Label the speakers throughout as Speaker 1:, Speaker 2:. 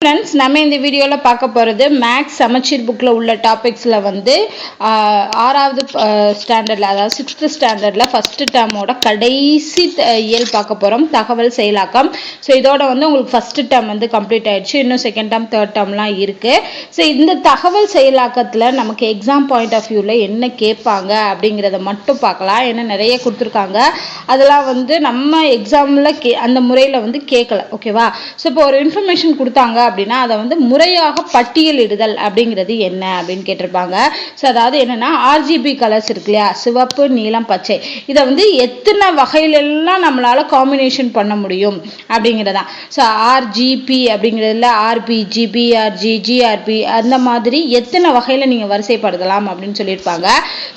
Speaker 1: Friends நம்ம இந்த வீடியோவில் பார்க்க போகிறது மேக்ஸ் சமச்சீர் புக்கில் உள்ள டாபிக்ஸில் வந்து ஆறாவது ஸ்டாண்டர்டில் அதாவது சிக்ஸ்த்து ஸ்டாண்டர்டில் ஃபஸ்ட்டு டேர்மோட கடைசி த- இயல் பார்க்க போகிறோம் தகவல் செயலாக்கம். ஸோ இதோட வந்து உங்களுக்கு ஃபஸ்ட்டு டேர்ம் வந்து கம்ப்ளீட் ஆகிடுச்சு இன்னும் செகண்ட் டேர்ம் தேர்ட் டேர்ம்லாம் இருக்குது ஸோ இந்த தகவல் செயலாக்கத்தில் நமக்கு எக்ஸாம் பாயிண்ட் ஆஃப் வியூவில் என்ன கேட்பாங்க அப்படிங்கிறத மட்டும் பார்க்கலாம். ஏன்னா நிறைய கொடுத்துருக்காங்க. அதெல்லாம் வந்து நம்ம எக்ஸாமில் கே அந்த முறையில் வந்து கேட்கல ஓகேவா ஸோ இப்போ ஒரு இன்ஃபர்மேஷன் கொடுத்தாங்க அப்படின்னா அதை வந்து முறையாக பட்டியலிடுதல் அப்படிங்கிறது என்ன அப்படின்னு கேட்டிருப்பாங்க. ஸோ அதாவது என்னென்னா ஆர்ஜிபி கலர்ஸ் இருக்கு இல்லையா? சிவப்பு நீலம் பச்சை. இதை வந்து எத்தனை வகையிலெல்லாம் நம்மளால் காம்பினேஷன் பண்ண முடியும் அப்படிங்கிறதான். ஸோ ஆர்ஜிபி அப்படிங்கிறதுல ஆர்பி ஜிபிஆர்ஜி ஜிஆர்பி அந்த மாதிரி எத்தனை வகையில் நீங்கள் வரிசைப்படுத்தலாம் அப்படின்னு சொல்லியிருப்பாங்க.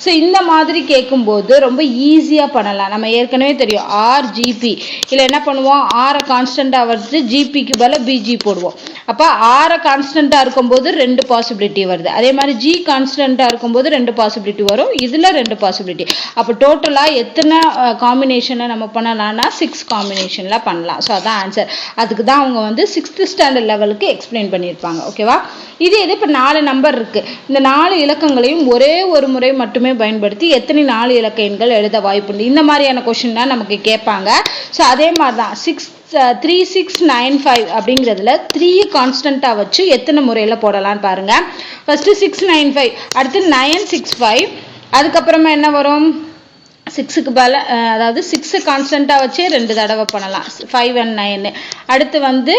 Speaker 1: ஸோ இந்த மாதிரி கேட்கும்போது ரொம்ப ஈஸியாக பண்ணலாம். நம்ம ஏற்கனவே தெரியும். ஆர் ஜிபி இதில் என்ன பண்ணுவோம்? ஆரை கான்ஸ்டண்ட்டாக வச்சு ஜிபிக்கு பதில் பிஜி போடுவோம். அப்போ ஆரை கான்ஸ்டண்ட்டாக இருக்கும்போது ரெண்டு பாசிபிலிட்டி வருது. அதே மாதிரி ஜி கான்ஸ்டண்ட்டாக இருக்கும்போது ரெண்டு பாசிபிலிட்டி வரும். இதில் ரெண்டு பாசிபிலிட்டி அப்போ டோட்டலாக எத்தனை காம்பினேஷனை நம்ம பண்ணலாம்னா சிக்ஸ் காம்பினேஷனில் பண்ணலாம். ஸோ அதான் ஆன்சர் அதுக்கு தான் அவங்க வந்து சிக்ஸ்த்து ஸ்டாண்டர்ட் லெவலுக்கு எக்ஸ்பிளைன் பண்ணியிருப்பாங்க. ஓகேவா இது எது இப்போ நாலு நம்பர் இருக்குது இந்த நாலு இலக்கங்களையும் ஒரே ஒரு முறை மட்டுமே பயன்படுத்தி எத்தனை நாலு இலக்க எண்கள் எழுத வாய்ப்புண்டு? இந்த மாதிரியான கொஷின் தான் நமக்கு கேட்பாங்க. ஸோ அதே மாதிரி தான் six three six nine five அப்படிங்கிறதுல த்ரீ கான்ஸ்டண்ட்டாக வச்சு எத்தனை முறையில் போடலாம்னு பாருங்கள் ஃபஸ்ட்டு சிக்ஸ் நைன் ஃபைவ் அடுத்து நைன் சிக்ஸ் ஃபைவ் அதுக்கப்புறமா என்ன வரும்? சிக்ஸுக்கு பல அதாவது சிக்ஸு கான்ஸ்டண்ட்டாக வச்சே ரெண்டு தடவை பண்ணலாம். ஃபைவ் அண்ட் நைனு அடுத்து வந்து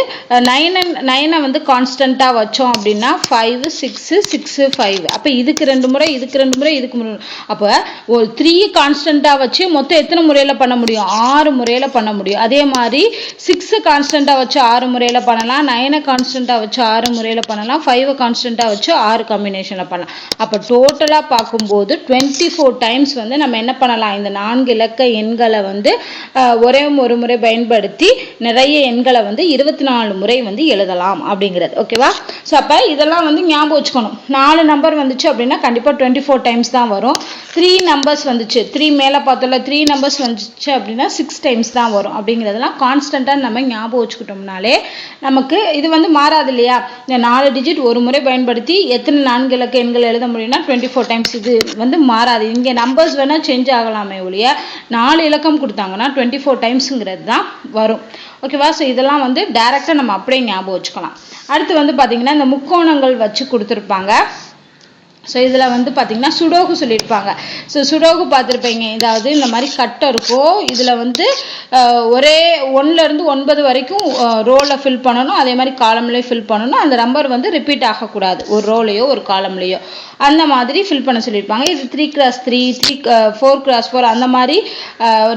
Speaker 1: நைன் அண்ட் நைனை வந்து கான்ஸ்டண்ட்டாக வச்சோம் அப்படின்னா ஃபைவ் சிக்ஸு சிக்ஸு ஃபைவ் அப்போ இதுக்கு ரெண்டு முறை இதுக்கு ரெண்டு முறை இதுக்கு முறை அப்போ ஒரு த்ரீ கான்ஸ்டண்ட்டாக வச்சு மொத்தம் எத்தனை முறையில் பண்ண முடியும்? ஆறு முறையில் பண்ண முடியும். அதே மாதிரி சிக்ஸு கான்ஸ்டண்ட்டாக வச்சு ஆறு முறையில் பண்ணலாம். நைனை கான்ஸ்டண்ட்டாக வச்சு ஆறு முறையில் பண்ணலாம். ஃபைவை கான்ஸ்டண்ட்டாக வச்சு ஆறு காம்பினேஷனில் பண்ணலாம். அப்போ டோட்டலாக பார்க்கும்போது டுவெண்ட்டி ஃபோர் டைம்ஸ் வந்து நம்ம என்ன பண்ணலாம்? இந்த நான்கு இலக்க எண்களை வந்து ஒரே ஒரு முறை பயன்படுத்தி நிறைய எண்களை வந்து இருபத்தி நாலு முறை வந்து எழுதலாம் அப்படிங்கிறது. ஓகேவா? ஸோ அப்போ இதெல்லாம் வந்து ஞாபகம் வச்சுக்கணும். நாலு நம்பர் வந்துச்சு அப்படின்னா கண்டிப்பாக டுவெண்ட்டி ஃபோர் டைம்ஸ் தான் வரும். த்ரீ நம்பர்ஸ் வந்துச்சு. த்ரீ மேலே பார்த்தோம்ல த்ரீ நம்பர்ஸ் வந்துச்சு அப்படின்னா சிக்ஸ் டைம்ஸ் தான் வரும் அப்படிங்கிறதெல்லாம் கான்ஸ்டண்ட்டாக நம்ம ஞாபகம் வச்சுக்கிட்டோம்னாலே நமக்கு இது வந்து மாறாது இல்லையா? இந்த நாலு டிஜிட் ஒரு முறை பயன்படுத்தி எத்தனை நான்கு இலக்க எண்கள் எழுத முடியும்னா டுவெண்ட்டி ஃபோர் டைம்ஸ் இது வந்து மாறாது. இங்கே நம்பர்ஸ் வேணால் சேஞ்ச் ஆகலாம். ஒழிய நாலு இலக்கம் கொடுத்தாங்கன்னா டுவெண்ட்டி ஃபோர் டைம்ஸுங்கிறது தான் வரும். ஓகேவா ஸோ இதெல்லாம் வந்து டைரெக்டாக நம்ம அப்படியே ஞாபகம் வச்சுக்கலாம். அடுத்து வந்து பார்த்திங்கன்னா இந்த முக்கோணங்கள் வச்சு கொடுத்துருப்பாங்க. ஸோ இதில் வந்து பார்த்தீங்கன்னா சுடோகு சொல்லியிருப்பாங்க. ஸோ சுடோகு பார்த்துருப்பீங்க. இதாவது இந்த மாதிரி கட்டை இருக்கும் இதில் வந்து ஒரே ஒன்றுலேருந்து ஒன்பது வரைக்கும் ரோலை ஃபில் பண்ணணும். அதே மாதிரி காலம்லேயும் ஃபில் பண்ணணும். அந்த நம்பர் வந்து ரிப்பீட் ஆகக்கூடாது. ஒரு ரோலையோ ஒரு காலம்லேயோ அந்த மாதிரி ஃபில் பண்ண சொல்லியிருப்பாங்க. இது three cross three three four cross four அந்த மாதிரி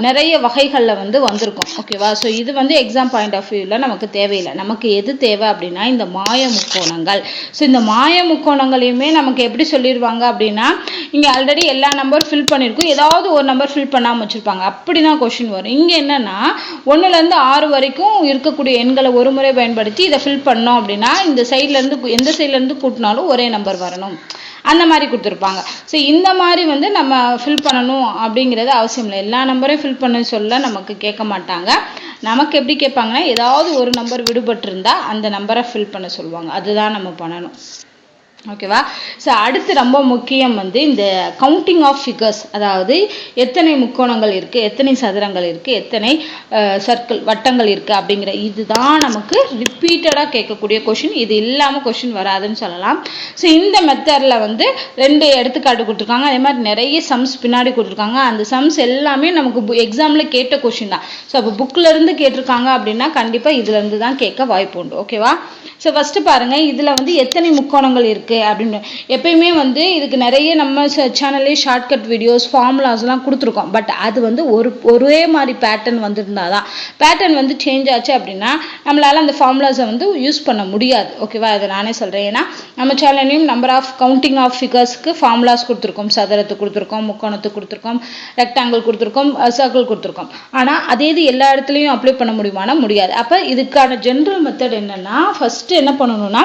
Speaker 1: நிறைய வகைகளில் வந்து வந்திருக்கும். ஓகேவா ஸோ இது வந்து எக்ஸாம் பாயிண்ட் ஆஃப் வியூவில் நமக்கு தேவையில்லை. நமக்கு எது தேவை அப்படின்னா இந்த மாய முக்கோணங்கள். ஸோ இந்த மாய முக்கோணங்களையுமே நமக்கு எப்படி சொல்லிடுவாங்க அப்படின்னா இங்கே ஆல்ரெடி எல்லா நம்பர் ஃபில் பண்ணியிருக்கும் ஏதாவது ஒரு நம்பர் ஃபில் பண்ணாமல் வச்சுருப்பாங்க. அப்படி தான் கொஷின் வரும். இங்கே என்னன்னா ஒன்றுலேருந்து ஆறு வரைக்கும் இருக்கக்கூடிய எண்களை ஒரு முறை பயன்படுத்தி இதை ஃபில் பண்ணோம் அப்படின்னா இந்த சைட்லேருந்து எந்த சைட்லேருந்து கூட்டினாலும் ஒரே நம்பர் வரணும். அந்த மாதிரி கொடுத்துருப்பாங்க. ஸோ இந்த மாதிரி வந்து நம்ம ஃபில் பண்ணணும் அப்படிங்கிறது அவசியம் இல்லை. எல்லா நம்பரையும் ஃபில் பண்ண சொல்ல நமக்கு கேட்க மாட்டாங்க. நமக்கு எப்படி கேட்பாங்கன்னா ஏதாவது ஒரு நம்பர் விடுபட்டிருந்தா அந்த நம்பரை ஃபில் பண்ண சொல்லுவாங்க. அதுதான் நம்ம பண்ணணும். ஓகேவா ஸோ அடுத்து ரொம்ப முக்கியம் வந்து இந்த கவுண்டிங் ஆஃப் ஃபிகர்ஸ் அதாவது எத்தனை முக்கோணங்கள் இருக்குது எத்தனை சதுரங்கள் இருக்குது எத்தனை சர்க்கிள் வட்டங்கள் இருக்குது அப்படிங்கிற இதுதான் நமக்கு ரிப்பீட்டடாக கேட்கக்கூடிய கொஷின் இது இல்லாமல் கொஷின் வராதுன்னு சொல்லலாம். ஸோ இந்த மெத்தடில் வந்து ரெண்டு எடுத்துக்காட்டு கொடுத்துருக்காங்க. அதே மாதிரி நிறைய சம்ஸ் பின்னாடி கொடுத்துருக்காங்க. அந்த சம்ஸ் எல்லாமே நமக்கு எக்ஸாமில் கேட்ட கொஷின் தான். ஸோ அப்போ புக்கிலேருந்து கேட்டிருக்காங்க அப்படின்னா கண்டிப்பாக இதுலேருந்து தான் கேட்க வாய்ப்பு உண்டு. ஓகேவா ஸோ ஃபஸ்ட்டு பாருங்கள் இதில் வந்து எத்தனை முக்கோணங்கள் இருக்குது அப்படின்னு. எப்பயுமே வந்து இதுக்கு நிறைய நம்ம சேனல்லே ஷார்ட்கட் வீடியோஸ் ஃபார்முலாஸ்லாம் கொடுத்துருக்கோம். பட் அது வந்து ஒரு ஒரே மாதிரி பேட்டர்ன் வந்திருந்தா தான் பேட்டர்ன் வந்து சேஞ்ச் ஆச்சு அப்படின்னா நம்மளால் அந்த ஃபார்முலாஸை வந்து யூஸ் பண்ண முடியாது. ஓகேவா அதை நானே சொல்கிறேன் ஏன்னா நம்ம சேனல்லையும் நம்பர் ஆஃப் கவுண்டிங் ஆஃப் ஃபிகர்ஸ்க்கு ஃபார்முலாஸ் கொடுத்துருக்கோம். சதுரத்துக்கு கொடுத்துருக்கோம் முக்கோணத்துக்கு கொடுத்துருக்கோம் ரெக்டாங்கிள் கொடுத்துருக்கோம் சர்க்கிள் கொடுத்துருக்கோம். ஆனால் அதே இது எல்லா இடத்துலையும் அப்ளை பண்ண முடியுமானா முடியாது. அப்போ இதுக்கான ஜென்ரல் மெத்தட் என்னென்னா ஃபஸ்ட் ஃபஸ்ட்டு என்ன பண்ணணும்னா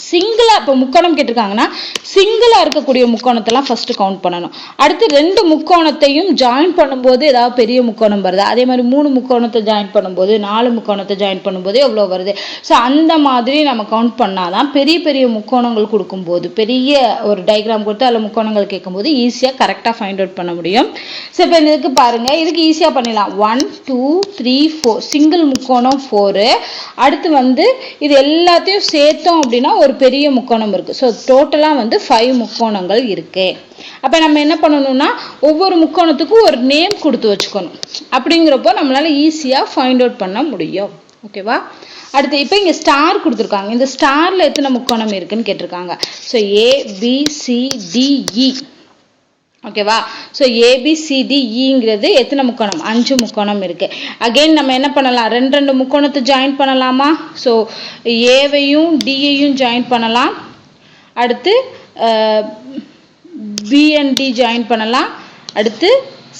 Speaker 1: சிங்கிளா இப்போ முக்கோணம் கேட்டிருக்காங்கன்னா சிங்கிளா இருக்கக்கூடிய முக்கோணத்தெல்லாம் ஃபர்ஸ்ட் கவுண்ட் பண்ணணும். அடுத்து ரெண்டு முக்கோணத்தையும் ஜாயின் பண்ணும்போது ஏதாவது பெரிய முக்கோணம் வருது? அதே மாதிரி மூணு முக்கோணத்தை ஜாயின் பண்ணும்போது நாலு முக்கோணத்தை ஜாயின் பண்ணும்போது எவ்வளோ வருது? ஸோ அந்த மாதிரி நம்ம கவுண்ட் பண்ணாதான் பெரிய பெரிய முக்கோணங்கள் கொடுக்கும்போது பெரிய ஒரு டைக்ராம் கொடுத்து அதில் முக்கோணங்கள் கேட்கும்போது ஈஸியாக கரெக்டாக ஃபைண்ட் அவுட் பண்ண முடியும். ஸோ இப்போ இதுக்கு பாருங்க. இதுக்கு ஈஸியாக பண்ணிடலாம். One two three four single முக்கோணம் ஃபோரு அடுத்து வந்து இது எல்லாத்தையும் சேர்த்தோம் அப்படின்னா ஒரு பெரிய முக்கோணம் இருக்குது ஸோ டோட்டலாக வந்து ஃபைவ் முக்கோணங்கள் இருக்குது அப்போ நம்ம என்ன பண்ணணும்னா ஒவ்வொரு முக்கோணத்துக்கும் ஒரு நேம் கொடுத்து வச்சுக்கணும். அப்படிங்கிறப்போ நம்மளால் ஈஸியாக ஃபைண்ட் அவுட் பண்ண முடியும். ஓகேவா அடுத்து இப்போ இங்கே ஸ்டார் கொடுத்துருக்காங்க. இந்த ஸ்டாரில் எத்தனை முக்கோணம் இருக்குன்னு கேட்டிருக்காங்க. So A B C DE ஓகேவா ஸோ ஏபிசிடிஇங்கிறது e எத்தனை முக்கோணம்? அஞ்சு முக்கோணம் இருக்கு. அகைன் நம்ம என்ன பண்ணலாம்? ரெண்டு ரெண்டு முக்கோணத்தை ஜாயின் பண்ணலாமா? ஸோ ஏவையும் டியையும் ஜாயின் பண்ணலாம். அடுத்து பிஎன்டி ஜாயின் பண்ணலாம். அடுத்து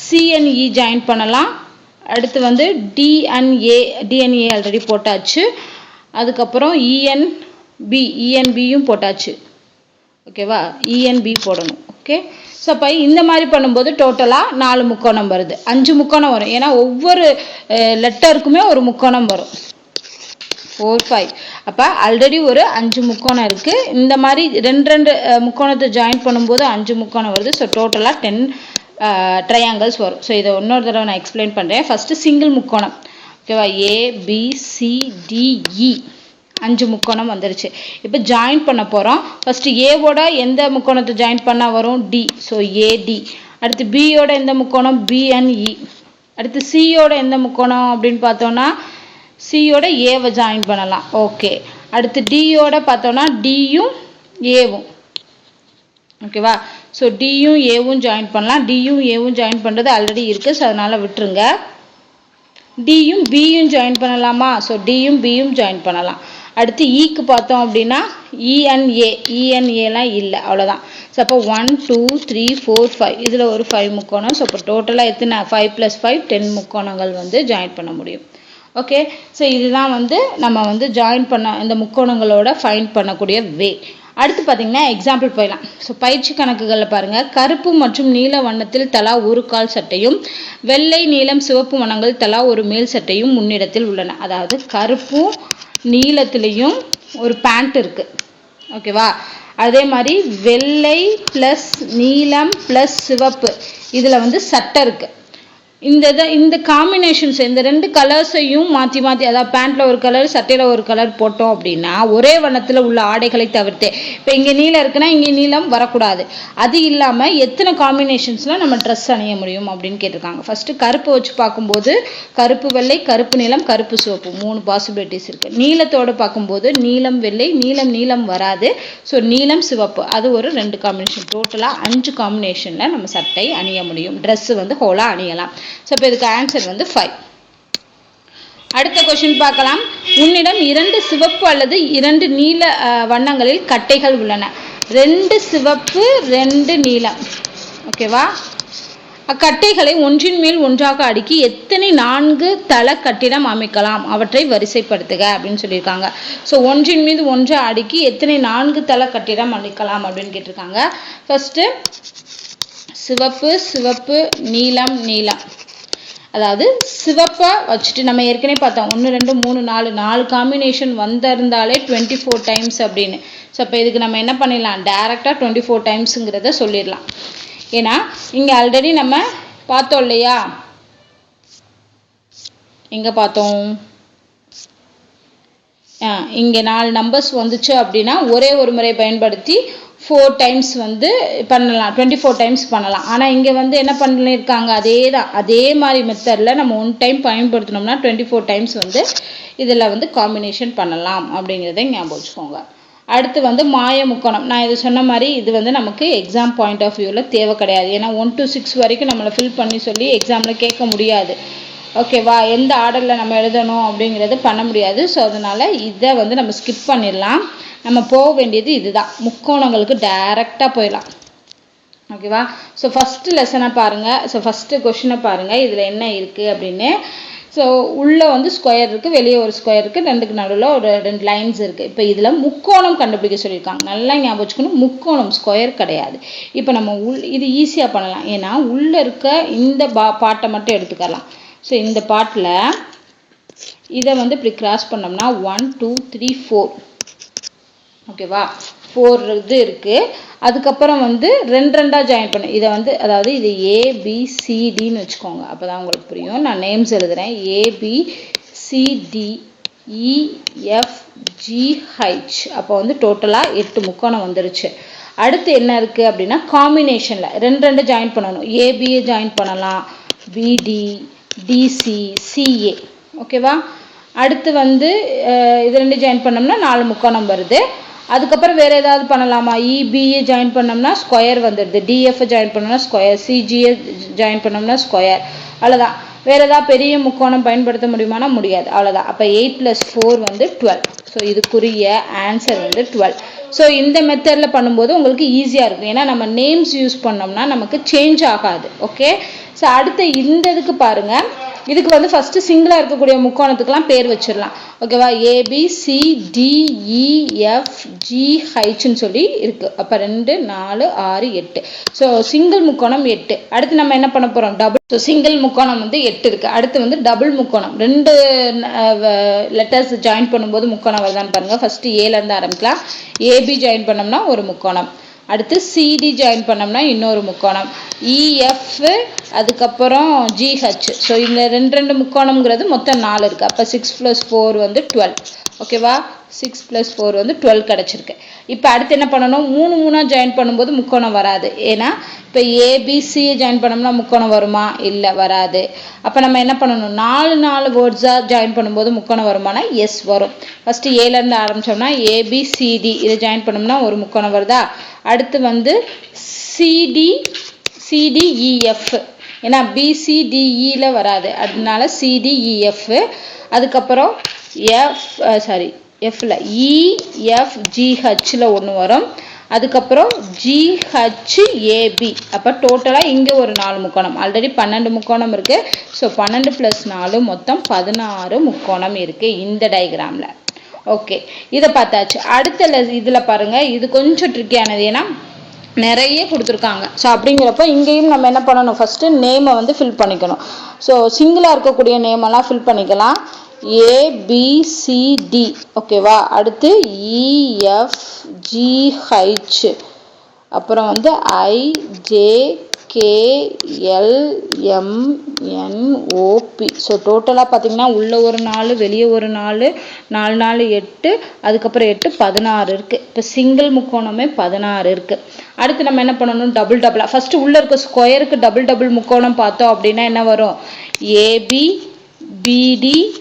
Speaker 1: சிஎன்இ ஜாயின் e பண்ணலாம். அடுத்து வந்து டிஎன்ஏ டிஎன்ஏ ஆல்ரெடி போட்டாச்சு. அதுக்கப்புறம் e இஎன்பி இஎன்பியும் போட்டாச்சு. ஓகேவா இஎன்பி போடணும். ஓகே ஸோ அப்போ இந்த மாதிரி பண்ணும்போது டோட்டலாக நாலு முக்கோணம் வருது. அஞ்சு முக்கோணம் வரும். ஏன்னா ஒவ்வொரு லெட்டருக்குமே ஒரு முக்கோணம் வரும். ஃபோர் ஃபைவ் அப்போ ஆல்ரெடி ஒரு அஞ்சு முக்கோணம் இருக்குது இந்த மாதிரி ரெண்டு ரெண்டு முக்கோணத்தை ஜாயின் பண்ணும்போது அஞ்சு முக்கோணம் வருது. ஸோ டோட்டலாக டென் ட்ரையாங்கிள்ஸ் வரும். ஸோ இதை இன்னொரு தடவை நான் எக்ஸ்பிளைன் பண்ணுறேன் ஃபஸ்ட்டு சிங்கிள் முக்கோணம். ஓகேவா ஏபிசிடிஇ அஞ்சு முக்கோணம் வந்துருச்சு. இப்போ ஜாயின் பண்ண போகிறோம் ஃபஸ்ட்டு ஏவோட எந்த முக்கோணத்தை ஜாயின் பண்ணால் வரும்? டி ஸோ ஏடி அடுத்து பியோட எந்த முக்கோணம்? BNE e. அடுத்து சியோட எந்த முக்கோணம் அப்படின்னு பார்த்தோன்னா சியோட ஏவை ஜாயின் பண்ணலாம். ஓகே அடுத்து டியோட பார்த்தோம்னா டியும் ஏவும் ஓகேவா ஸோ டியும் ஏவும் ஜாயின் பண்ணலாம். டியும் ஏவும் ஜாயின் பண்ணுறது ஆல்ரெடி இருக்குது ஸோ அதனால் விட்டுருங்க. டியும் பியும் ஜாயின் பண்ணலாமா? ஸோ டியும் பியும் ஜாயின் பண்ணலாம். அடுத்து ஈக்கு பார்த்தோம் அப்படின்னா இஎன்ஏ இஎன்ஏலாம் இல்லை அவ்வளோதான் ஸோ அப்போ one two three four five இதில் ஒரு ஃபைவ் முக்கோணம். ஸோ இப்போ டோட்டலாக எத்தனை? ஃபைவ் ப்ளஸ் ஃபைவ் டென் முக்கோணங்கள் வந்து ஜாயின் பண்ண முடியும். ஓகே ஸோ இதுதான் வந்து நம்ம வந்து ஜாயின் பண்ண இந்த முக்கோணங்களோட ஃபைன் பண்ணக்கூடிய வே அடுத்து பார்த்தீங்கன்னா எக்ஸாம்பிள் போயிடலாம். ஸோ பயிற்சி கணக்குகளில் பாருங்கள் கருப்பு மற்றும் நீல வண்ணத்தில் தலா ஒரு கால் சட்டையும் வெள்ளை நீலம் சிவப்பு வண்ணங்கள் தலா ஒரு மேல் சட்டையும் முன்னிடத்தில் உள்ளன. அதாவது கருப்பும் நீளத்துலேயும் ஒரு பேண்ட் இருக்கு. ஓகேவா அதே மாதிரி வெள்ளை ப்ளஸ் நீலம் ப்ளஸ் சிவப்பு. இதில் வந்து சட்டை இருக்குது இந்த இதை இந்த காம்பினேஷன்ஸ் இந்த ரெண்டு கலர்ஸையும் மாற்றி மாற்றி அதாவது பேண்ட்டில் ஒரு கலர் சட்டையில் ஒரு கலர் போட்டோம் அப்படின்னா ஒரே வண்ணத்தில் உள்ள ஆடைகளை தவிர்த்து இப்போ இங்கே நீளம் இருக்குன்னா இங்கே நீளம் வரக்கூடாது. அது இல்லாமல் எத்தனை காம்பினேஷன்ஸில் நம்ம ட்ரெஸ் அணிய முடியும் அப்படின்னு கேட்டிருக்காங்க. ஃபஸ்ட்டு கருப்பு வச்சு பார்க்கும்போது கருப்பு வெள்ளை கருப்பு நீளம் கருப்பு சிவப்பு மூணு பாசிபிலிட்டிஸ் இருக்குது நீளத்தோடு பார்க்கும்போது நீலம் வெள்ளை நீளம் நீளம் வராது. ஸோ நீலம் சிவப்பு அது ஒரு ரெண்டு காம்பினேஷன் டோட்டலாக அஞ்சு காம்பினேஷனில் நம்ம சட்டை அணிய முடியும். ட்ரெஸ்ஸு வந்து ஹோலாக அணியலாம். ஸோ இப்போ இதுக்கு ஆன்சர் வந்து ஃபைவ் அடுத்த கொஷின் பார்க்கலாம். உன்னிடம் இரண்டு சிவப்பு அல்லது இரண்டு நீல வண்ணங்களில் கட்டைகள் உள்ளன. ரெண்டு சிவப்பு ரெண்டு நீலம். ஓகேவா அக்கட்டைகளை ஒன்றின் மேல் ஒன்றாக அடுக்கி எத்தனை நான்கு தள கட்டிடம் அமைக்கலாம்? அவற்றை வரிசைப்படுத்துக அப்படின்னு சொல்லியிருக்காங்க. ஸோ ஒன்றின் மீது ஒன்றை அடுக்கி எத்தனை நான்கு தள கட்டிடம் அமைக்கலாம் அப்படின்னு கேட்டிருக்காங்க. ஃபஸ்ட்டு சிவப்பு சிவப்பு நீலம் நீலம். அதாவது சிவப்பை வச்சுட்டு நம்ம ஏற்கனவே பார்த்தோம். ஒன்று ரெண்டு மூணு நாலு நாலு காம்பினேஷன் வந்திருந்தாலே டுவெண்ட்டி ஃபோர் டைம்ஸ் அப்படின்னு. ஸோ அப்போ இதுக்கு நம்ம என்ன பண்ணிடலாம்? டேரெக்டாக டுவெண்ட்டி ஃபோர் டைம்ஸுங்கிறத சொல்லிடலாம். ஏன்னா இங்கே ஆல்ரெடி நம்ம பார்த்தோம் இல்லையா? எங்கே பார்த்தோம்? இங்கே நாலு நம்பர்ஸ் வந்துச்சு அப்படின்னா ஒரே ஒரு முறை பயன்படுத்தி ஃபோர் டைம்ஸ் வந்து பண்ணலாம். டுவெண்ட்டி ஃபோர் டைம்ஸ் பண்ணலாம். ஆனால் இங்கே வந்து என்ன பண்ணியிருக்காங்க அதே தான் அதே மாதிரி மெத்தடில் நம்ம ஒன் டைம் பயன்படுத்தினோம்னா டுவெண்ட்டி ஃபோர் டைம்ஸ் வந்து இதில் வந்து காம்பினேஷன் பண்ணலாம் அப்படிங்கிறத ஞாபகம் வச்சுக்கோங்க. அடுத்து வந்து மாய முக்கோணம் நான் இது சொன்ன மாதிரி இது வந்து நமக்கு எக்ஸாம் பாயிண்ட் ஆஃப் வியூவில் தேவை கிடையாது. ஏன்னா ஒன் டு சிக்ஸ் வரைக்கும் நம்மளை ஃபில் பண்ணி சொல்லி எக்ஸாமில் கேட்க முடியாது. ஓகேவா எந்த ஆர்டரில் நம்ம எழுதணும் அப்படிங்கிறது பண்ண முடியாது. ஸோ அதனால் இதை வந்து நம்ம ஸ்கிப் பண்ணிடலாம். நம்ம போக வேண்டியது இதுதான். முக்கோணங்களுக்கு டைரெக்டாக போயிடலாம். ஓகேவா ஸோ ஃபஸ்ட்டு லெசனை பாருங்கள் ஸோ ஃபஸ்ட்டு கொஷினை பாருங்கள் இதில் என்ன இருக்குது அப்படின்னு. ஸோ உள்ளே வந்து ஸ்கொயர் இருக்குது வெளியே ஒரு ஸ்கொயர் இருக்குது ரெண்டுக்கு நடுவில் ஒரு ரெண்டு லைன்ஸ் இருக்குது இப்போ இதில் முக்கோணம் கண்டுபிடிக்க சொல்லியிருக்காங்க. நல்லா ஞாபகம் வச்சுக்கணும். முக்கோணம் ஸ்கொயர் கிடையாது. இப்போ நம்ம உள் இது ஈஸியாக பண்ணலாம். ஏன்னா உள்ளே இருக்க இந்த பா பாட்டை மட்டும் எடுத்துக்கலாம். ஸோ இந்த பாட்டில் இதை வந்து இப்படி கிராஸ் பண்ணோம்னா ஒன் டூ த்ரீ ஃபோர் ஓகேவா ஃபோர் இது இருக்குது அதுக்கப்புறம் வந்து ரெண்டு ரெண்டாக ஜாயின் பண்ணும் இதை வந்து அதாவது இது ஏபிசிடின்னு வச்சுக்கோங்க. அப்போ தான் உங்களுக்கு புரியும். நான் நேம்ஸ் எழுதுகிறேன் ஏபிசிடி இஎஃப்ஜிஹெச் e, அப்போ வந்து டோட்டலாக எட்டு முக்கோணம் வந்துருச்சு. அடுத்து என்ன இருக்குது அப்படின்னா காம்பினேஷனில் ரெண்டு ரெண்டு ஜாயின் பண்ணணும். ஏபியை ஜாயின் பண்ணலாம். பிடி டிசி சிஏ ஓகேவா அடுத்து வந்து இது ரெண்டு ஜாயின் பண்ணோம்னா நாலு முக்கோணம் வருது. அதுக்கப்புறம் வேறு ஏதாவது பண்ணலாமா? E, இபிஏ ஜாயின் e பண்ணோம்னா ஸ்கொயர் வந்துடுது. டிஎஃப் ஜாயின் பண்ணோம்னா ஸ்கொயர் சிஜிஏ ஜாயின் பண்ணோம்னா ஸ்கொயர் அவ்வளோதான் வேறு ஏதாவது பெரிய முக்கோணம் பயன்படுத்த முடியுமானா முடியாது. அவ்வளோதான் அப்போ எயிட் ப்ளஸ் ஃபோர் வந்து டுவெல் ஸோ இதுக்குரிய ஆன்சர் வந்து டுவெல் ஸோ இந்த மெத்தடில் பண்ணும்போது உங்களுக்கு ஈஸியாக இருக்கும். ஏன்னா நம்ம நேம்ஸ் யூஸ் பண்ணோம்னா நமக்கு சேஞ்ச் ஆகாது. ஓகே ஸோ அடுத்த இந்த இதுக்கு பாருங்கள் இதுக்கு வந்து ஃபஸ்ட்டு சிங்கிளாக இருக்கக்கூடிய முக்கோணத்துக்கெலாம் பேர் வச்சிடலாம். ஓகேவா ஏபிசிடிஇஎஃப்ஜிஹெச்னு e, சொல்லி இருக்குது அப்போ ரெண்டு நாலு ஆறு எட்டு. ஸோ சிங்கிள் முக்கோணம் எட்டு. அடுத்து நம்ம என்ன பண்ண போகிறோம் டபுள் ஸோ சிங்கிள் முக்கோணம் வந்து எட்டு இருக்குது அடுத்து வந்து டபுள் முக்கோணம். ரெண்டு லெட்டர்ஸ் ஜாயின் பண்ணும்போது முக்கோணம் வருதான்னு பாருங்கள் ஃபஸ்ட்டு ஏலேருந்து ஆரம்பிக்கலாம். ஏபி ஜாயின் பண்ணோம்னா ஒரு முக்கோணம். அடுத்து சிடி ஜாயின் பண்ணோம்னா இன்னொரு முக்கோணம். E, இஎஃப் அதுக்கப்புறம் ஜிஹெச் ஸோ இந்த ரெண்டு ரெண்டு முக்கோணம்ங்கிறது மொத்தம் நாலு இருக்குது அப்போ சிக்ஸ் ப்ளஸ் ஃபோர் வந்து டுவெல் ஓகேவா சிக்ஸ் ப்ளஸ் ஃபோர் வந்து டுவெல் கிடச்சிருக்கு. இப்போ அடுத்து என்ன பண்ணணும்? மூணு மூணாக ஜாயின் பண்ணும்போது முக்கோணம் வராது. ஏன்னா இப்போ ஏபிசியை ஜாயின் பண்ணோம்னா முக்கோணம் வருமா? இல்லை வராது. அப்போ நம்ம என்ன பண்ணணும்? நாலு நாலு வேர்ட்ஸாக ஜாயின் பண்ணும்போது முக்கோணம் வருமானா? எஸ் வரும். ஃபஸ்ட்டு ஏலேருந்து ஆரம்பித்தோம்னா ஏபிசிடி இதை ஜாயின் பண்ணோம்னா ஒரு முக்கோணம் வருதா? அடுத்து வந்து சிடி சிடிஇஎஃப் ஏன்னா பிசிடிஇயில் வராது. அதனால சிடிஇஎஃப் அதுக்கப்புறம் எஃப் சாரி எஃப்ல இஎஃப்ஜிஹெச்சில் ஒன்று வரும். அதுக்கப்புறம் ஜிஹெச்ஏபி அப்போ டோட்டலாக இங்கே ஒரு நாலு முக்கோணம். ஆல்ரெடி பன்னெண்டு முக்கோணம் இருக்குது ஸோ பன்னெண்டு ப்ளஸ் நாலு மொத்தம் பதினாறு முக்கோணம் இருக்குது இந்த டயக்ராமில் ஓகே இதை பார்த்தாச்சு. அடுத்த இதில் பாருங்கள் இது கொஞ்சம் ட்ரிக்கியானது ஏன்னா நிறைய கொடுத்துருக்காங்க. ஸோ அப்படிங்கிறப்ப இங்கேயும் நம்ம என்ன பண்ணணும்? ஃபஸ்ட்டு நேமை வந்து ஃபில் பண்ணிக்கணும். ஸோ சிங்கிளாக இருக்கக்கூடிய நேமெல்லாம் ஃபில் பண்ணிக்கலாம். ஏபிசிடி ஓகேவா அடுத்து e, இஎஃப்ஜிஹெச் அப்புறம் வந்து ஐஜே கேஎல்எம்என்ஓபி ஸோ டோட்டலாக பார்த்தீங்கன்னா உள்ள ஒரு நாலு வெளியே ஒரு நாலு நாலு நாலு எட்டு அதுக்கப்புறம் எட்டு பதினாறு இருக்குது இப்போ சிங்கிள் முக்கோணமே பதினாறு இருக்குது அடுத்து நம்ம என்ன பண்ணணும்? டபுள் டபுளாக ஃபஸ்ட்டு உள்ளே இருக்க ஸ்கொயருக்கு டபுள் டபுள் முக்கோணம் பார்த்தோம் அப்படின்னா என்ன வரும்? ஏபி பிடி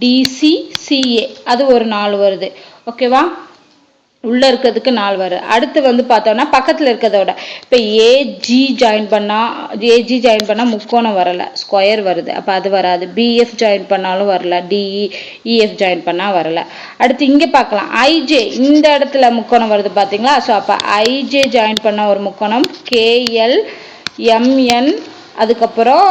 Speaker 1: டிசி சிஏ அது ஒரு நாலு வருது. ஓகேவா உள்ளே இருக்கிறதுக்கு நாலு வரும் அடுத்து வந்து பார்த்தோம்னா பக்கத்தில் இருக்கிறதோட இப்போ ஏஜி ஜாயின் பண்ணால் ஏஜி ஜாயின் பண்ணால் முக்கோணம் வரலை. ஸ்கொயர் வருது. அப்போ அது வராது. பிஎஃப் ஜாயின் பண்ணாலும் வரல. டிஇ இஎஃப் ஜாயின் பண்ணால் வரல. அடுத்து இங்கே பார்க்கலாம். ஐஜே இந்த இடத்துல முக்கோணம் வருது பார்த்தீங்களா? ஸோ அப்போ ஐஜே ஜாயின் பண்ண ஒரு முக்கோணம். கேஎல் எம்என் அதுக்கப்புறம்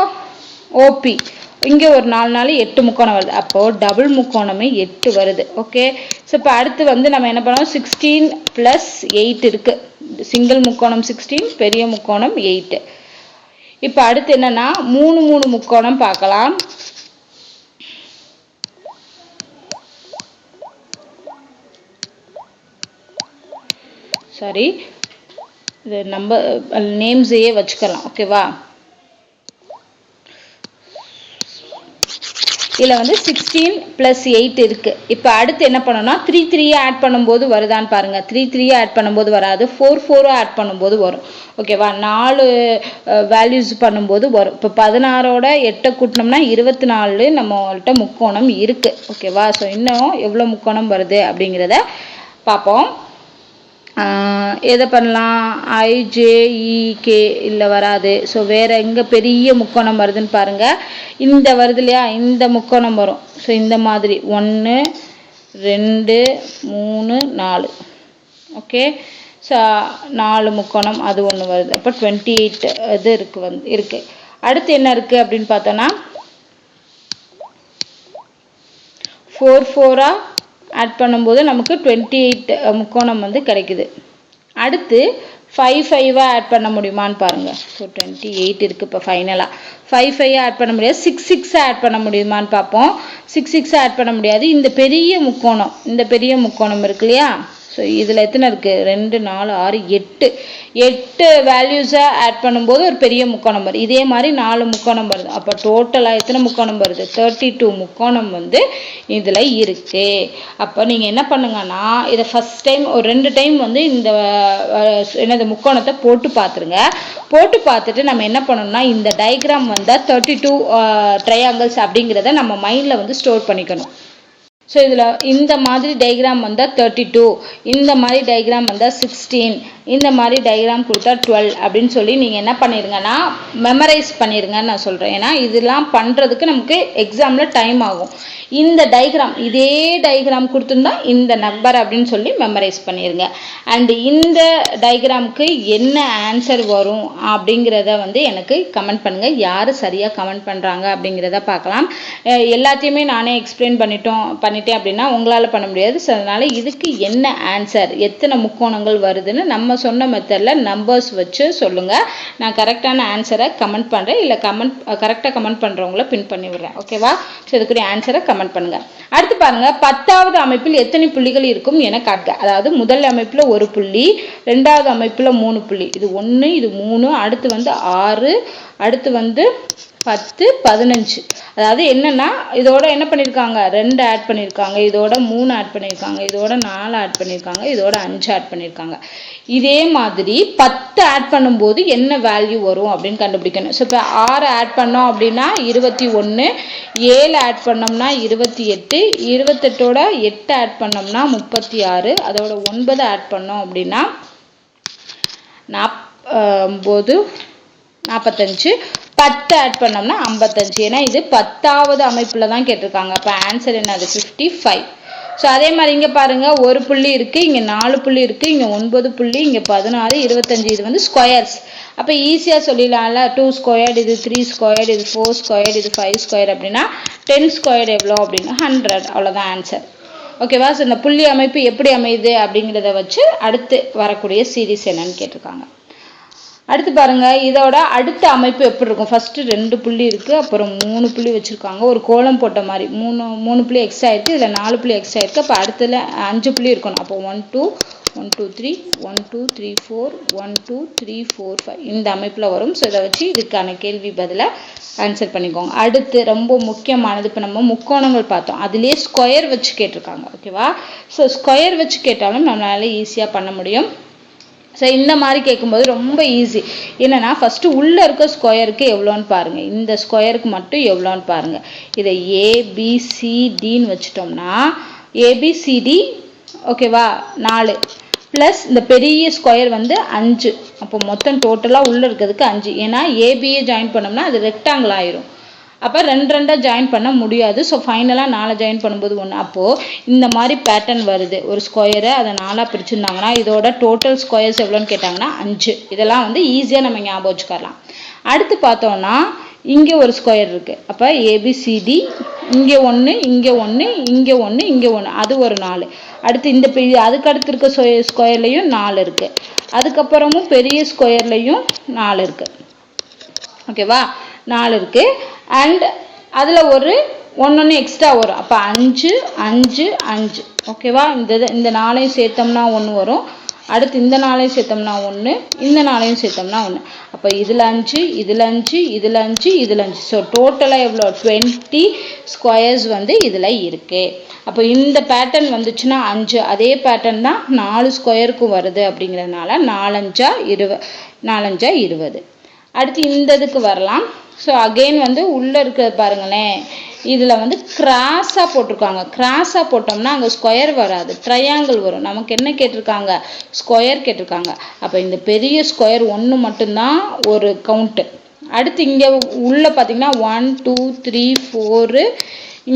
Speaker 1: ஓபி இங்கே ஒரு நாலு நாள் எட்டு முக்கோணம் வருது. அப்போது டபுள் முக்கோணமே எட்டு வருது. ஓகே ஸோ இப்போ அடுத்து வந்து நம்ம என்ன பண்ணோம்? சிக்ஸ்டீன் ப்ளஸ் எயிட் இருக்குது சிங்கிள் முக்கோணம் சிக்ஸ்டீன் பெரிய முக்கோணம் எயிட்டு இப்போ அடுத்து என்னன்னா மூணு மூணு முக்கோணம் பார்க்கலாம். சாரி இது நம்ம நேம்ஸையே வச்சுக்கலாம். ஓகேவா இதில் வந்து சிக்ஸ்டீன் ப்ளஸ் எயிட் இருக்குது இப்போ அடுத்து என்ன பண்ணணும்னா த்ரீ த்ரீயாக ஆட் பண்ணும்போது வருதான்னு பாருங்கள் த்ரீ த்ரீயாக ஆட் பண்ணும்போது வராது. ஃபோர் ஃபோரும் ஆட் பண்ணும்போது வரும். ஓகேவா நாலு வேல்யூஸ் பண்ணும்போது வரும். இப்போ பதினாறோட எட்டை கூட்டினோம்னா இருபத்தி நாலு நம்மள்கிட்ட முக்கோணம் இருக்குது ஓகேவா ஸோ இன்னும் எவ்வளோ முக்கோணம் வருது அப்படிங்கிறத பார்ப்போம். எதை பண்ணலாம்? ஐஜேஇகே e, இல்லை வராது. ஸோ வேறு எங்கே பெரிய முக்கோணம் வருதுன்னு பாருங்கள் இந்த வருது இல்லையா? இந்த முக்கோணம் வரும். ஸோ இந்த மாதிரி. ஒன்று ரெண்டு மூணு நாலு. ஓகே ஸோ நாலு முக்கோணம் அது ஒன்று வருது. அப்போ டுவெண்ட்டி எயிட் இது இருக்குது வந்து இருக்குது அடுத்து என்ன இருக்குது அப்படின்னு பார்த்தோன்னா ஃபோர் ஃபோராக ஆட் பண்ணும்போது நமக்கு டுவெண்ட்டி எயிட் முக்கோணம் வந்து கிடைக்குது. அடுத்து ஃபைவ் ஃபைவாக ஆட் பண்ண முடியுமான்னு பாருங்கள் ஸோ டுவெண்ட்டி எயிட் இருக்குது இப்போ ஃபைனலாக ஃபைவ் ஃபைவ் ஆட் பண்ண முடியாது. சிக்ஸ் சிக்ஸை ஆட் பண்ண முடியுமான்னு பார்ப்போம். சிக்ஸ் சிக்ஸை ஆட் பண்ண முடியாது. இந்த பெரிய முக்கோணம் இந்த பெரிய முக்கோணம் இருக்கு இல்லையா? ஸோ இதில் எத்தனை இருக்குது ரெண்டு நாலு ஆறு எட்டு. எட்டு வேல்யூஸை ஆட் பண்ணும்போது ஒரு பெரிய முக்கோணம் வருது. இதே மாதிரி நாலு முக்கோணம் வருது. அப்போ டோட்டலாக எத்தனை முக்கோணம் வருது? தேர்ட்டி டூ முக்கோணம் வந்து இதில் இருக்குது அப்போ நீங்கள் என்ன பண்ணுங்கன்னா இதை ஃபஸ்ட் டைம் ஒரு ரெண்டு டைம் வந்து இந்த என்னது முக்கோணத்தை போட்டு பார்த்துருங்க போட்டு பார்த்துட்டு நம்ம என்ன பண்ணணும்னா இந்த டயக்ராம் வந்தால் தேர்ட்டி டூ ட்ரையாங்கிள்ஸ் அப்படிங்கிறத நம்ம மைண்டில் வந்து ஸ்டோர் பண்ணிக்கணும். ஸோ இதில் இந்த மாதிரி டயக்ராம் வந்தால் தேர்ட்டி டூ இந்த மாதிரி டயக்ராம் வந்தால் சிக்ஸ்டீன் இந்த மாதிரி டயக்ராம் கொடுத்தா டுவெல் அப்படின்னு சொல்லி நீங்கள் என்ன பண்ணிடுங்கன்னா மெமரைஸ் பண்ணிடுங்கன்னு நான் சொல்கிறேன் ஏன்னா இதெல்லாம் பண்ணுறதுக்கு நமக்கு எக்ஸாமில் டைம் ஆகும். இந்த டைக்ராம் இதே டைக்ராம் கொடுத்துருந்தா இந்த நம்பர் அப்படின்னு சொல்லி மெமரைஸ் பண்ணிடுங்க அண்டு இந்த டைக்ராம்க்கு என்ன ஆன்சர் வரும் அப்படிங்கிறத வந்து எனக்கு கமெண்ட் பண்ணுங்கள் யார் சரியாக கமெண்ட் பண்ணுறாங்க அப்படிங்கிறத பார்க்கலாம். எல்லாத்தையுமே நானே எக்ஸ்பிளைன் பண்ணிட்டோம் பண்ணிட்டேன் அப்படின்னா உங்களால் பண்ண முடியாது. ஸோ அதனால் இதுக்கு என்ன ஆன்சர் எத்தனை முக்கோணங்கள் வருதுன்னு நம்ம சொன்ன மெத்தடில் நம்பர்ஸ் வச்சு சொல்லுங்கள் நான் கரெக்டான ஆன்சரை கமெண்ட் பண்ணுறேன் இல்லை கமெண்ட் கரெக்டாக கமெண்ட் பண்ணுறவங்கள பின் பண்ணி விடுறேன். ஓகேவா ஸோ இதுக்குரிய ஆன்சரை கமெண்ட் பண்ணுங்கள் அடுத்து பாருங்க பத்தாவது அமைப்பில் எத்தனை புள்ளிகள் இருக்கும் என காட்க அதாவது முதல் அமைப்பில் ஒரு புள்ளி ரெண்டாவது அமைப்பில் மூணு புள்ளி. இது ஒன்று இது மூணு அடுத்து வந்து ஆறு அடுத்து வந்து பத்து பதினஞ்சு. அதாவது என்னன்னா இதோட என்ன பண்ணியிருக்காங்க ரெண்டு ஆட் பண்ணியிருக்காங்க இதோட மூணு ஆட் பண்ணியிருக்காங்க இதோட நாலு ஆட் பண்ணியிருக்காங்க இதோட அஞ்சு ஆட் பண்ணியிருக்காங்க இதே மாதிரி பத்து ஆட் பண்ணும்போது என்ன வேல்யூ வரும் அப்படின்னு கண்டுபிடிக்கணும். ஸோ இப்போ ஆறு ஆட் பண்ணோம் அப்படின்னா இருபத்தி ஒன்று ஏழு ஆட் பண்ணோம்னா இருபத்தி எட்டு. இருபத்தெட்டோட எட்டு ஆட் பண்ணோம்னா முப்பத்தி ஆறு. அதோட ஒன்பது ஆட் பண்ணோம் அப்படின்னா நாப் ஒம்பது நாற்பத்தஞ்சு பத்து ஆட் பண்ணோம்னா ஐம்பத்தஞ்சு. ஏன்னா இது பத்தாவது அமைப்பில் தான் கேட்டிருக்காங்க. அப்போ ஆன்சர் என்னது ஃபிஃப்டி ஃபைவ் ஸோ அதே மாதிரி இங்கே பாருங்கள் ஒரு புள்ளி இருக்குது இங்கே நாலு புள்ளி இருக்குது இங்கே ஒன்பது புள்ளி இங்கே பதினாறு இருபத்தஞ்சி. இது வந்து ஸ்கொயர்ஸ் அப்போ ஈஸியாக சொல்லிடலாம்ல. டூ ஸ்கொயர்டு இது த்ரீ ஸ்கொயர்டு இது ஃபோர் ஸ்கொயர்டு இது ஃபைவ் ஸ்கொயர் அப்படின்னா டென் ஸ்கொயர் எவ்வளோ அப்படின்னா? ஹண்ட்ரட் அவ்வளோதான் ஆன்சர் ஓகேவா ஸோ இந்த புள்ளி அமைப்பு எப்படி அமையுது அப்படிங்கிறத வச்சு அடுத்து வரக்கூடிய சீரிஸ் என்னன்னு கேட்டிருக்காங்க. அடுத்து பாருங்கள் இதோட அடுத்த அமைப்பு எப்படி இருக்கும்? ஃபஸ்ட்டு ரெண்டு புள்ளி இருக்குது அப்புறம் மூணு புள்ளி வச்சுருக்காங்க. ஒரு கோலம் போட்ட மாதிரி. மூணு மூணு புள்ளி எக்ஸ்ட்ரா இருக்கு இதில் நாலு புள்ளி எக்ஸ்ட்ரா ஆயிருக்கு. அப்போ அடுத்ததில் அஞ்சு புள்ளி இருக்கணும். அப்போ one two one two three one two three four one two three four five இந்த அமைப்பில் வரும். ஸோ இதை வச்சு இதுக்கான கேள்வி பதிலாக ஆன்சர் பண்ணிக்கோங்க. அடுத்து ரொம்ப முக்கியமானது இப்போ நம்ம முக்கோணங்கள் பார்த்தோம். அதுலேயே ஸ்கொயர் வச்சு கேட்டிருக்காங்க ஓகேவா ஸோ ஸ்கொயர் வச்சு கேட்டாலும் நம்மளால ஈஸியாக பண்ண முடியும். ஸோ இந்த மாதிரி கேட்கும்போது ரொம்ப ஈஸி என்னென்னா ஃபஸ்ட்டு உள்ளே இருக்க ஸ்கொயருக்கு எவ்வளோன்னு பாருங்கள் இந்த ஸ்கொயருக்கு மட்டும் எவ்வளோன்னு பாருங்கள் இதை ஏபிசிடின்னு வச்சுட்டோம்னா ஏபிசிடி ஓகேவா நாலு. ப்ளஸ் இந்த பெரிய ஸ்கொயர் வந்து அஞ்சு. அப்போ மொத்தம் டோட்டலாக உள்ளே இருக்கிறதுக்கு அஞ்சு. ஏன்னா ஏபியை ஜாயின் பண்ணோம்னா அது ரெக்டாங்கிள் ஆயிரும். அப்போ ரெண்டு ரெண்டாக ஜாயின் பண்ண முடியாது. ஸோ ஃபைனலாக நாலு ஜாயின் பண்ணும்போது ஒன்று அப்போது இந்த மாதிரி பேட்டர்ன் வருது. ஒரு ஸ்கொயரை அதை நாலாக பிரிச்சிருந்தாங்கன்னா இதோட டோட்டல் ஸ்கொயர்ஸ் எவ்வளோன்னு கேட்டாங்கன்னா அஞ்சு. இதெல்லாம் வந்து ஈஸியாக நம்ம ஞாபகம் வச்சுக்கலாம் அடுத்து பார்த்தோம்னா இங்கே ஒரு ஸ்கொயர் இருக்குது அப்போ ஏபிசிடி இங்கே ஒன்று இங்கே ஒன்று இங்கே ஒன்று இங்கே ஒன்று அது ஒரு நாலு. அடுத்து இந்த பெரிய அதுக்கு அடுத்து இருக்க ஸ்கொயர்லேயும் நாலு இருக்குது அதுக்கப்புறமும் பெரிய ஸ்கொயர்லேயும் நாலு இருக்குது ஓகேவா நாலு இருக்குது அண்ட் அதில் ஒரு ஒன்று எக்ஸ்ட்ரா வரும். அப்போ அஞ்சு அஞ்சு அஞ்சு. ஓகேவா இந்த இது- இந்த நாளையும் சேர்த்தோம்னா ஒன்று வரும். அடுத்து இந்த நாளையும் சேர்த்தோம்னா ஒன்று இந்த நாளையும் சேர்த்தோம்னா ஒன்று அப்போ இதில் அஞ்சு இதில் அஞ்சு இதில் அஞ்சு இதில் அஞ்சு. ஸோ டோட்டலாக எவ்வளோ? டுவெண்ட்டி ஸ்கொயர்ஸ் வந்து இதில் இருக்குது அப்போ இந்த பேட்டர்ன் வந்துச்சுன்னா அஞ்சு. அதே பேட்டர்ன் தான் நாலு ஸ்கொயருக்கும் வருது அப்படிங்கிறதுனால நாலஞ்சா இருவ நாலஞ்சா இருபது அடுத்து இந்த இதுக்கு வரலாம். ஸோ அகெயின் வந்து உள்ளே இருக்கிறது பாருங்களேன். இதில் வந்து கிராஸாக போட்டிருக்காங்க. கிராஸாக போட்டோம்னா அங்கே ஸ்கொயர் வராது. ட்ரையாங்கிள் வரும். நமக்கு என்ன கேட்டிருக்காங்க? ஸ்கொயர் கேட்டிருக்காங்க. அப்போ இந்த பெரிய ஸ்கொயர் ஒன்று மட்டும்தான் ஒரு கவுண்ட்டு அடுத்து இங்கே உள்ளே பார்த்தீங்கன்னா ஒன் டூ த்ரீ ஃபோரு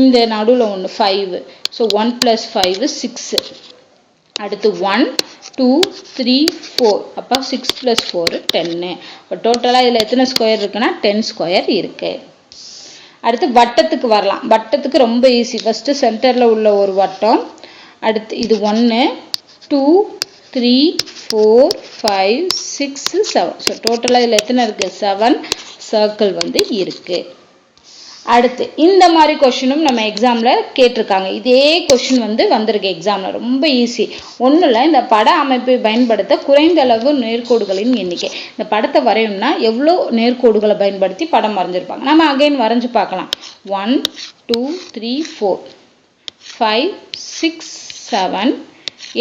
Speaker 1: இந்த நடுவில் ஒன்று five so one plus five six அடுத்து ஒன் டூ த்ரீ ஃபோர் அப்போ சிக்ஸ் ப்ளஸ் ஃபோரு டென்னு இப்போ டோட்டலாக இதில் எத்தனை ஸ்கொயர் இருக்குன்னா டென் ஸ்கொயர் இருக்குது அடுத்து வட்டத்துக்கு வரலாம். வட்டத்துக்கு ரொம்ப ஈஸி ஃபஸ்ட்டு சென்டரில் உள்ள ஒரு வட்டம். அடுத்து இது ஒன்று two three four five six seven so டோட்டலாக இதில் எத்தனை இருக்குது செவன் சர்க்கிள் வந்து இருக்குது அடுத்து இந்த மாதிரி கொஷினும் நம்ம எக்ஸாமில் கேட்டிருக்காங்க. இதே கொஷின் வந்து வந்திருக்கு எக்ஸாமில் ரொம்ப ஈஸி ஒன்றும் இல்லை இந்த பட அமைப்பை பயன்படுத்த குறைந்த அளவு நேர்கோடுகளின் எண்ணிக்கை. இந்த படத்தை வரையணும்னா எவ்வளோ நேர்கோடுகளை பயன்படுத்தி படம் வரைஞ்சிருப்பாங்க. நம்ம அகைன் வரைஞ்சி பார்க்கலாம். One two three four five six seven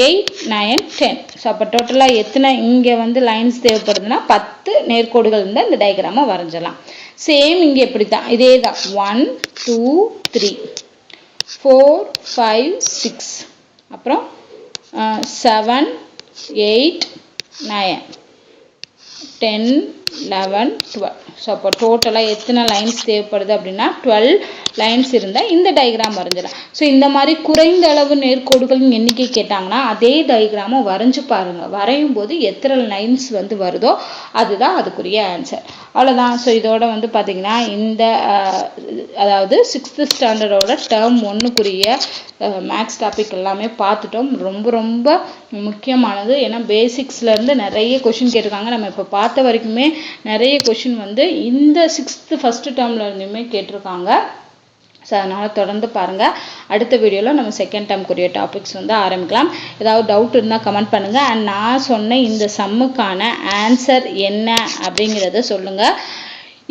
Speaker 1: eight nine ten so அப்போ டோட்டலாக எத்தனை இங்கே வந்து லைன்ஸ் தேவைப்படுதுன்னா பத்து நேர்கோடுகள் இருந்தால் இந்த டயக்ராமை வரைஞ்சலாம். சேம் இங்கே இப்படி தான் இதே தான் one two three four five six அப்புறம் seven eight nine ten eleven twelve so அப்போ டோட்டலாக எத்தனை லைன்ஸ் தேவைப்படுது அப்படின்னா டுவெல் லைன்ஸ் இருந்தால் இந்த டயக்ராம் வரைஞ்சிடலாம். ஸோ இந்த மாதிரி குறைந்த அளவு நேர்கோடுகளின் எண்ணிக்கை கேட்டாங்கன்னா அதே டயக்ராமை வரைஞ்சு பாருங்கள் வரையும் போது எத்தனை லைன்ஸ் வந்து வருதோ அதுதான் அதுக்குரிய ஆன்சர் அவ்வளோதான் ஸோ இதோட வந்து பார்த்திங்கன்னா இந்த அதாவது சிக்ஸ்த்து ஸ்டாண்டர்டோட டேர்ம் ஒன்றுக்குரிய மேக்ஸ் டாபிக் எல்லாமே பார்த்துட்டோம். ரொம்ப ரொம்ப முக்கியமானது. ஏன்னா பேசிக்ஸ்லேருந்து நிறைய கொஷின் கேட்டிருக்காங்க. நம்ம இப்போ பார்த்த வரைக்குமே நிறைய கொஷின் வந்து இந்த சிக்ஸ்த்து ஃபஸ்ட்டு டேர்மில் இருந்துமே கேட்டிருக்காங்க. ஸோ அதனால் தொடர்ந்து பாருங்கள் அடுத்த வீடியோவில் நம்ம செகண்ட் டைம்க்குரிய டாபிக்ஸ் வந்து ஆரம்பிக்கலாம். ஏதாவது டவுட் இருந்தால் கமெண்ட் பண்ணுங்கள் அண்ட் நான் சொன்ன இந்த சம்முக்கான ஆன்சர் என்ன அப்படிங்கிறத சொல்லுங்கள்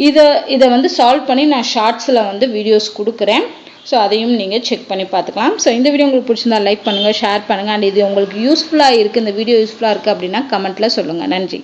Speaker 1: இதை இதை வந்து சால்வ் பண்ணி நான் ஷார்ட்ஸில் வந்து வீடியோஸ் கொடுக்குறேன். ஸோ அதையும் நீங்கள் செக் பண்ணி பார்த்துக்கலாம். ஸோ இந்த வீடியோ உங்களுக்கு பிடிச்சிருந்தா லைக் பண்ணுங்கள் ஷேர் பண்ணுங்கள் அண்ட் இது உங்களுக்கு யூஸ்ஃபுல்லாக இருக்குது இந்த வீடியோ யூஸ்ஃபுல்லாக இருக்குது அப்படின்னா கமெண்ட்டில் சொல்லுங்கள் நன்றி.